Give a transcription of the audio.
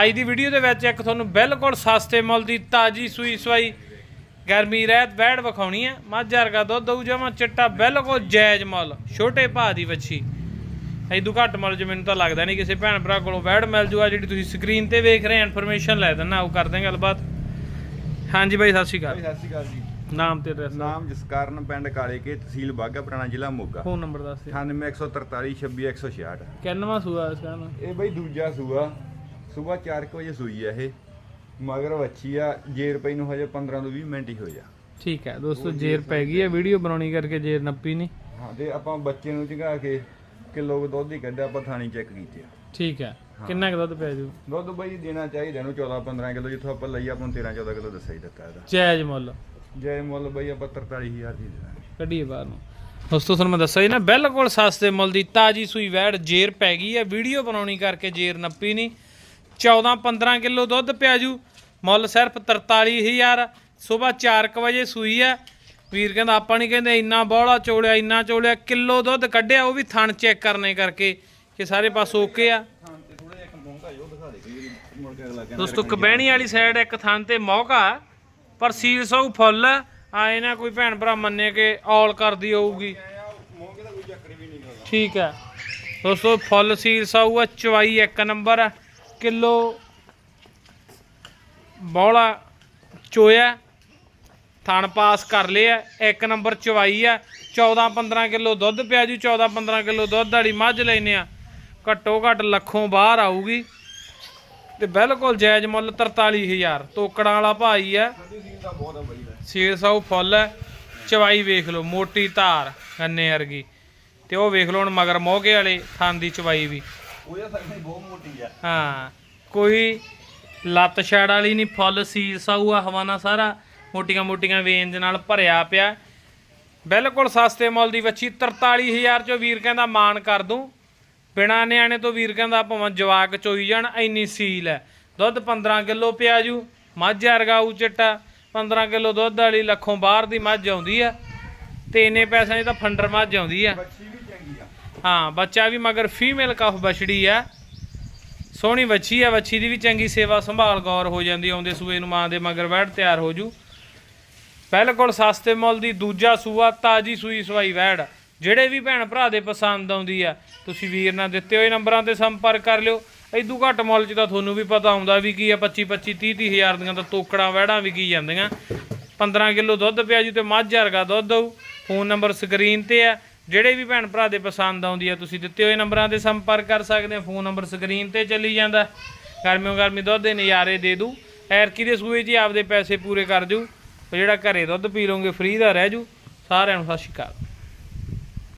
ਅੱਜ ਦੀ ਵੀਡੀਓ ਦੇ ਵਿੱਚ ਇੱਕ ਤੁਹਾਨੂੰ ਬਿਲਕੁਲ ਸਸਤੇ ਮੁੱਲ ਦੀ ਤਾਜੀ ਸੂਈ ਸਵਾਈ ਗਰਮੀ ਰਹਿਤ ਬੈੜ ਵਿਖਾਉਣੀ ਹੈ। ਮੱਝ ਵਰਗਾ ਦੁੱਧ ਦਊ ਜਮਾ ਚਿੱਟਾ ਬਿਲਕੁਲ ਜਾਇਜ਼ ਮੁੱਲ ਛੋਟੇ ਭਾਅ ਦੀ ਵੱਛੀ। ਐਦੂ ਘੱਟ ਮੁੱਲ ਮੈਨੂੰ ਤਾਂ ਲੱਗਦਾ ਨਹੀਂ ਕਿਸੇ ਭੈਣ ਭਰਾ ਕੋਲੋਂ ਬੈੜ ਮਿਲ ਜੂਗਾ ਜਿਹੜੀ ਤੁਸੀਂ ਸਕਰੀਨ ਤੇ ਵੇਖ ਰਹੇ ਇਨਫੋਰਮੇਸ਼ਨ ਲੈ ਦੇਣਾ ਉਹ ਕਰਦੇ ਹਾਂ ਗੱਲਬਾਤ। ਹਾਂਜੀ ਬਾਈ ਸਤਿ ਸ਼੍ਰੀ ਅਕਾਲ। ਸਤਿ ਸ਼੍ਰੀ ਅਕਾਲ ਜੀ। ਨਾਮ ਤੇ ਐਡਰੈਸ ਨਾਮ ਜਸਕਰਨ ਪਿੰਡ ਕਾਲੇ ਕੇ ਤਹਿਸੀਲ ਬਾਗਾ ਪੁਰਾਣਾ ਜ਼ਿਲ੍ਹਾ ਮੋਗਾ। ਫੋਨ ਨੰਬਰ ਦੱਸ ਦਿਓ। 98143 26166 ਕਿੰਨਵਾਂ ਸੂਆ ਇਸ ਦਾ ਇਹ ਬਈ ਦੂਜਾ ਸੂਆ। ਸਵੇਰ 4 ਵਜੇ ਸੂਈ ਆ ਇਹ ਮਗਰ ਵੱਛੀ ਆ ਜੇਰ ਪਈ ਨੂੰ ਹਜੇ 15 ਤੋਂ 20 ਮਿੰਟ ਹੀ ਹੋਏ ਆ। ਠੀਕ ਹੈ ਦੋਸਤੋ ਜੇਰ ਪੈ ਗਈ ਹੈ ਵੀਡੀਓ ਬਣਾਉਣੀ ਕਰਕੇ ਜੇਰ ਨੱਪੀ ਨਹੀਂ ਹਾਂ ਤੇ ਆਪਾਂ ਬੱਚੇ ਨੂੰ ਝਗਾ ਕੇ ਕਿਲੋ ਕੁ ਦੁੱਧ ਹੀ ਕੱਢਿਆ ਆਪਾਂ ਥਾਣੀ ਚੈੱਕ ਕੀਤੇ ਆ। ਠੀਕ ਹੈ ਕਿੰਨਾ ਕੁ ਦੁੱਧ ਪੈ ਜੂ? ਦੁੱਧ ਬਈ ਦੇਣਾ ਚਾਹੀਦਾ ਇਹਨੂੰ 14 15 ਕਿਲੋ ਜਿੱਥੋਂ ਆਪਾਂ ਲਈ ਆਪਾਂ ਨੂੰ 13 14 ਕਿਲੋ ਦੱਸਿਆ ਹੀ ਦਿੱਤਾ ਇਹਦਾ। ਜਾਇਜ਼ ਮੁੱਲ। ਜੈ ਮੁੱਲ ਬਈ ਆਪਾਂ 43000 ਦੀ ਦੇ ਦਾਂਗੇ ਕੱਢੀਏ ਬਾਹਰ ਨੂੰ। ਦੋਸਤੋ ਤੁਹਾਨੂੰ ਮੈਂ ਦੱਸਿਆ ਜੀ ਨਾ ਬਿਲਕੁਲ ਸਸਤੇ ਮੁੱਲ ਦੀ ਤਾਜੀ ਸੂਈ ਵੈੜ ਜੇਰ ਪੈ ਗਈ ਹੈ ਵੀਡੀਓ ਬਣਾਉਣੀ ਕਰਕੇ ਜੇਰ ਨੱਪੀ ਨਹੀਂ 14 15 ਕਿਲੋ ਦੁੱਧ ਪਿਆ ਜੂ ਮੁੱਲ ਸਿਰਫ 43000 ਸਵੇਰ 4 ਵਜੇ ਸੂਈ ਹੈ ਵੀਰ ਕਹਿੰਦਾ, ਆਪਾਂ ਨਹੀਂ ਕਹਿੰਦੇ ਇੰਨਾ ਬੋਲਾ ਚੋਲਿਆ, ਇੰਨਾ ਚੋਲਿਆ, ਕਿਲੋ ਦੁੱਧ ਕੱਢਿਆ, ਉਹ ਵੀ ਥਣ ਚੈੱਕ ਕਰਨੇ ਕਰਕੇ ਕਿ ਸਾਰੇ ਪਾਸ ਓਕੇ ਆ। ਦੋਸਤੋ ਕਬਹਿਣੀ ਵਾਲੀ ਸਾਈਡ ਇੱਕ ਥਾਂ ਤੇ ਮੌਕਾ, ਪਰ ਸੀਲ ਸੌ ਫੁੱਲ ਆਏ ਨਾ ਕੋਈ ਭੈਣ ਭਰਾ ਮੰਨੇ ਕਿ ਔਲ ਕਰਦੀ ਹੋਊਗੀ। ਠੀਕ ਹੈ ਦੋਸਤੋ, ਫੁੱਲ ਸੀਲ ਸੌ ਆ, ਚਵਾਈ ਇੱਕ ਨੰਬਰ ਆ। ਕਿਲੋ ਬੌਲਾ ਚੋਇਆ, ਥਣ ਪਾਸ ਕਰ ਲਿਆ ਇੱਕ ਨੰਬਰ ਚਵਾਈ ਆ। 14 15 ਕਿਲੋ ਦੁੱਧ ਪਿਆ ਜੂ 14 15 ਕਿਲੋ ਦੁੱਧ ਵਾਲੀ ਮੱਝ ਲੈਨੇ ਆ। ਘੱਟੋ ਘੱਟ ਲੱਖੋਂ ਬਾਹਰ ਆਊਗੀ। ਤੇ ਬਿਲਕੁਲ ਜਾਇਜ਼ ਮੁੱਲ 43000 ਤੋਕੜਾਂ ਵਾਲਾ ਭਾਈ ਆ। ਸੀਲ ਸਾਊ ਫੁੱਲ ਹੈ ਚਵਾਈ ਵੇਖ ਲਓ, ਮੋਟੀ ਧਾਰ, ਗੰਨੇ ਵਰਗੀ। ਤੇ ਉਹ ਵੇਖ ਲਓ ਹੁਣ ਮਗਰ ਮੋਗੇ ਵਾਲੇ ਥਾਂ ਦੀ ਚਵਾਈ ਵੀ। ਉਹਦਾ ਸਾਈਜ਼ ਬਹੁਤ ਮੋਟੀ ਆ। ਹਾਂ ਕੋਈ ਲੱਤ ਛੜ ਵਾਲੀ ਨਹੀਂ ਫੁੱਲ ਸੀਲ ਸਾਊ ਆ ਹਵਾਨਾ ਸਾਰਾ ਮੋਟੀਆਂ ਮੋਟੀਆਂ ਵੇਂਜ ਨਾਲ ਭਰਿਆ ਪਿਆ। ਬਿਲਕੁਲ ਸਸਤੇ ਮੁੱਲ ਦੀ ਵੱਛੀ 43000 ਚੋਂ ਵੀਰ ਕਹਿੰਦਾ ਮਾਨ ਕਰ ਦੂੰ। ਬਿਨਾ ਨਿਆਣੇ ਤੋਂ ਵੀਰ ਕਹਿੰਦਾ ਭਾਵੇਂ ਜਵਾਕ ਚੋਈ ਜਾਣ ਇੰਨੀ ਸੀਲ ਹੈ। ਦੁੱਧ 15 ਕਿਲੋ ਪਿਆ ਜੂ ਮੱਝ ਵਰਗਾ ਉ ਚਿੱਟਾ। 15 ਕਿਲੋ ਦੁੱਧ ਵਾਲੀ ਲੱਖੋਂ ਬਾਹਰ ਦੀ ਮੱਝ ਆਉਂਦੀ ਆ। ਤੇ ਇੰਨੇ ਪੈਸਿਆਂ ਦੀ ਤਾਂ ਫੰਡਰ ਮੱਝ ਆਉਂਦੀ ਆ। ਹਾਂ, ਬੱਚਾ ਵੀ ਮਗਰ ਫੀਮੇਲ ਕਫ ਬਛੜੀ ਆ। ਸੋਹਣੀ ਵੱਛੀ ਆ, ਵੱਛੀ ਦੀ ਵੀ ਚੰਗੀ ਸੇਵਾ ਸੰਭਾਲ ਗੌਰ ਹੋ ਜਾਂਦੀ ਆਉਂਦੇ ਸੂਏ ਨੂੰ ਮਾਂ ਦੇ ਮਗਰ ਵੈੜ ਤਿਆਰ ਹੋ ਜੂ। ਬਿਲਕੁਲ ਸਸਤੇ ਮੁੱਲ ਦੀ ਦੂਜਾ ਸੂਆ ਤਾਜੀ ਸੂਈ ਸਵਾਈ ਵੈੜ, ਜਿਹੜੇ ਵੀ ਭੈਣ ਭਰਾ ਦੇ ਪਸੰਦ ਆਉਂਦੀ ਆ, ਤੁਸੀਂ ਵੀਰ ਨਾਲ ਦਿੱਤੇ ਹੋਏ ਨੰਬਰਾਂ ਤੇ ਸੰਪਰਕ ਕਰ ਲਿਓ। ਇਦੋਂ ਘੱਟ ਮੁੱਲ 'ਚ ਤਾਂ ਤੁਹਾਨੂੰ ਵੀ ਪਤਾ ਆਉਂਦਾ ਵੀ ਕੀ ਆ 25 25 30 30 ਹਜ਼ਾਰ ਦੀਆਂ ਤਾਂ ਤੋਕੜਾਂ ਵੈੜਾਂ ਕੀ ਜਾਂਦੀਆਂ। 15 ਕਿਲੋ ਦੁੱਧ ਪਿਆ ਜੂ ਤੇ ਮੱਝ ਵਰਗਾ ਦੁੱਧ ਦਊ ਫੋਨ ਨੰਬਰ ਸਕਰੀਨ ਤੇ ਆ। ਜਿਹੜੇ ਵੀ ਭੈਣ ਭਰਾ ਦੇ ਪਸੰਦ ਆਉਂਦੀ ਆ, ਤੁਸੀਂ ਦਿੱਤੇ ਹੋਏ ਨੰਬਰਾਂ ਤੇ ਸੰਪਰਕ ਕਰ ਸਕਦੇ ਹੋ ਫੋਨ ਨੰਬਰ ਸਕਰੀਨ ਤੇ ਚੱਲੀ ਜਾਂਦਾ। ਗਰਮੀਓ ਗਰਮੀ ਦੁੱਧ ਦੇ ਨਜ਼ਾਰੇ ਦੇ ਦੂ। ਐਰਕੀ ਦੇ ਸੂਏ 'ਚ ਹੀ ਆਪਦੇ ਪੈਸੇ ਪੂਰੇ ਕਰ ਜੂ। ਜਿਹੜਾ ਘਰੇ ਦੁੱਧ ਪੀ ਲਓਗੇ ਫ੍ਰੀ ਦਾ ਰਹਿ ਜੂ। ਸਾਰਿਆਂ ਨੂੰ ਸਤਿ ਸ਼੍ਰੀ ਅਕਾਲ।